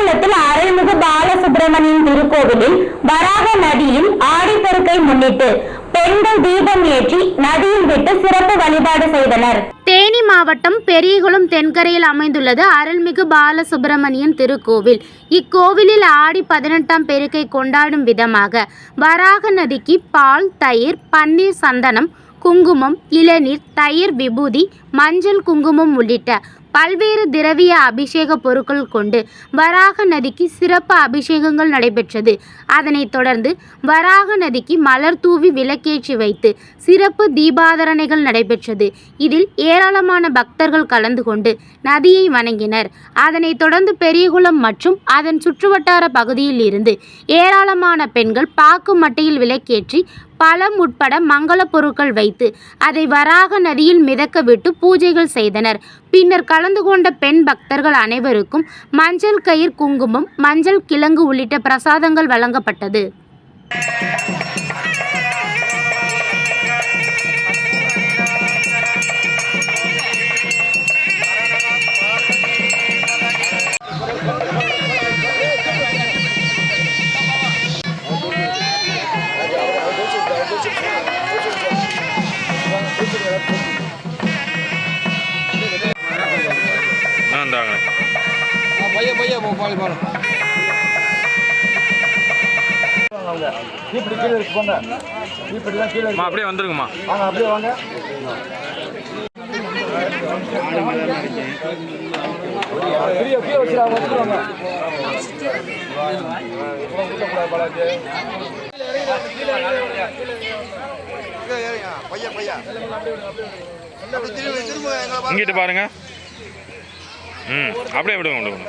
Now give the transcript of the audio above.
கேரளத்தில் அருள்மிகு பாலசுப்பிரமணியன் திருக்கோவிலில் வராக நதியில் ஆடிப்பெருக்கை முன்னிட்டு பெண்கள் தீபம் ஏற்றி நதியில் விட்டு சிறப்பு வழிபாடு செய்தனர். தேனி மாவட்டம் பெரியகுளம் தென்கரையில் அமைந்துள்ளது அருள்மிகு பாலசுப்பிரமணியன் திருக்கோவில். இக்கோவிலில் ஆடி பதினெட்டாம் பெருக்கை கொண்டாடும் விதமாக வராக நதிக்கு பால் தயிர் பன்னீர் சந்தனம் குங்குமம் இளநீர் தயிர் விபூதி மஞ்சள் குங்குமம் உள்ளிட்ட பல்வேறு திரவிய அபிஷேக பொருட்கள் கொண்டு வராக நதிக்கு சிறப்பு அபிஷேகங்கள் நடைபெற்றது. அதனைத் தொடர்ந்து வராக நதிக்கு மலர் தூவி விளக்கேற்றி வைத்து சிறப்பு தீபாதரணைகள் நடைபெற்றது. இதில் ஏராளமான பக்தர்கள் கலந்து கொண்டு நதியை வணங்கினர். அதனைத் தொடர்ந்து பெரியகுளம் மற்றும் அதன் சுற்றுவட்டார பகுதியில் இருந்து ஏராளமான பெண்கள் பாக்கு மட்டையில் விளக்கேற்றி பழம் உட்பட மங்கள பொருட்கள் வைத்து அதை வராக நதியில் மிதக்க விட்டு பூஜைகள் செய்தனர். பின்னர் கலந்து கொண்ட பெண் பக்தர்கள் அனைவருக்கும் மஞ்சள் கயிர் குங்குமம் மஞ்சள் கிழங்கு உள்ளிட்ட பிரசாதங்கள் வழங்கப்பட்டது. ஆ இந்தாங்க பையன் பையன் பாலி பாலம் அப்படியே வந்துருங்கம்மா. வாங்க அப்படியே வாங்க. கீழே கீழே வச்சுருவாங்க எங்களை இங்கிட்டு பாருங்க. ம் அப்படியே விடுங்க விடுங்க.